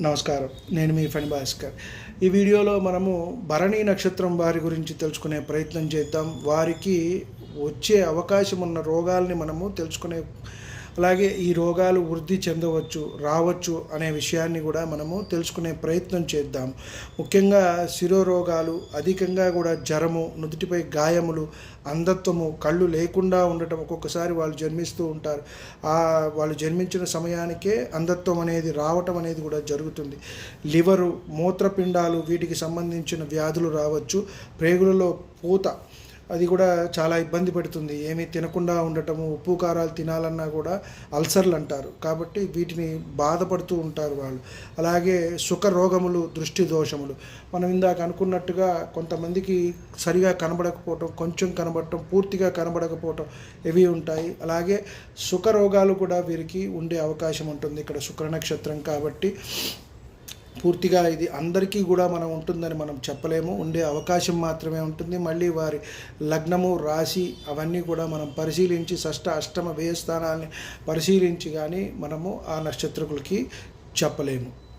నమస్కారం. నేను మీ ఫణి భాస్కర్. ఈ వీడియోలో మనము భరణి నక్షత్రం వారి గురించి తెలుసుకునే ప్రయత్నం చేద్దాం. వారికి వచ్చే అవకాశం ఉన్న రోగాల్ని మనము తెలుసుకునే అలాగే ఈ రోగాలు వృద్ధి చెందవచ్చు రావచ్చు అనే విషయాన్ని కూడా మనము తెలుసుకునే ప్రయత్నం చేద్దాం. ముఖ్యంగా శిరోరోగాలు అధికంగా కూడా జ్వరము నుదుటిపై గాయములు అంధత్వము కళ్ళు లేకుండా ఉండటం ఒక్కొక్కసారి వాళ్ళు జన్మిస్తూ ఉంటారు. ఆ వాళ్ళు జన్మించిన సమయానికే అంధత్వం అనేది రావటం అనేది కూడా జరుగుతుంది. లివరు మూత్రపిండాలు వీటికి సంబంధించిన వ్యాధులు రావచ్చు. ప్రేగులలో పూత అది కూడా చాలా ఇబ్బంది పెడుతుంది. ఏమీ తినకుండా ఉండటము ఉప్పు కారాలు తినాలన్నా కూడా అల్సర్లు అంటారు. కాబట్టి వీటిని బాధపడుతూ ఉంటారు వాళ్ళు. అలాగే సుఖ రోగములు దృష్టి దోషములు. మనం ఇందాక అనుకున్నట్టుగా కొంతమందికి సరిగా కనబడకపోవటం కొంచెం కనబడటం పూర్తిగా కనబడకపోవటం ఇవి ఉంటాయి. అలాగే సుఖ రోగాలు కూడా వీరికి ఉండే అవకాశం ఉంటుంది. ఇక్కడ శుక్ర నక్షత్రం కాబట్టి పూర్తిగా ఇది అందరికీ కూడా మనం ఉంటుందని మనం చెప్పలేము. ఉండే అవకాశం మాత్రమే ఉంటుంది. మళ్ళీ వారి లగ్నము రాశి అవన్నీ కూడా మనం పరిశీలించి షష్ట అష్టమ వ్యయ స్థానాన్ని పరిశీలించి కానీ మనము ఆ నక్షత్రకులకి చెప్పలేము.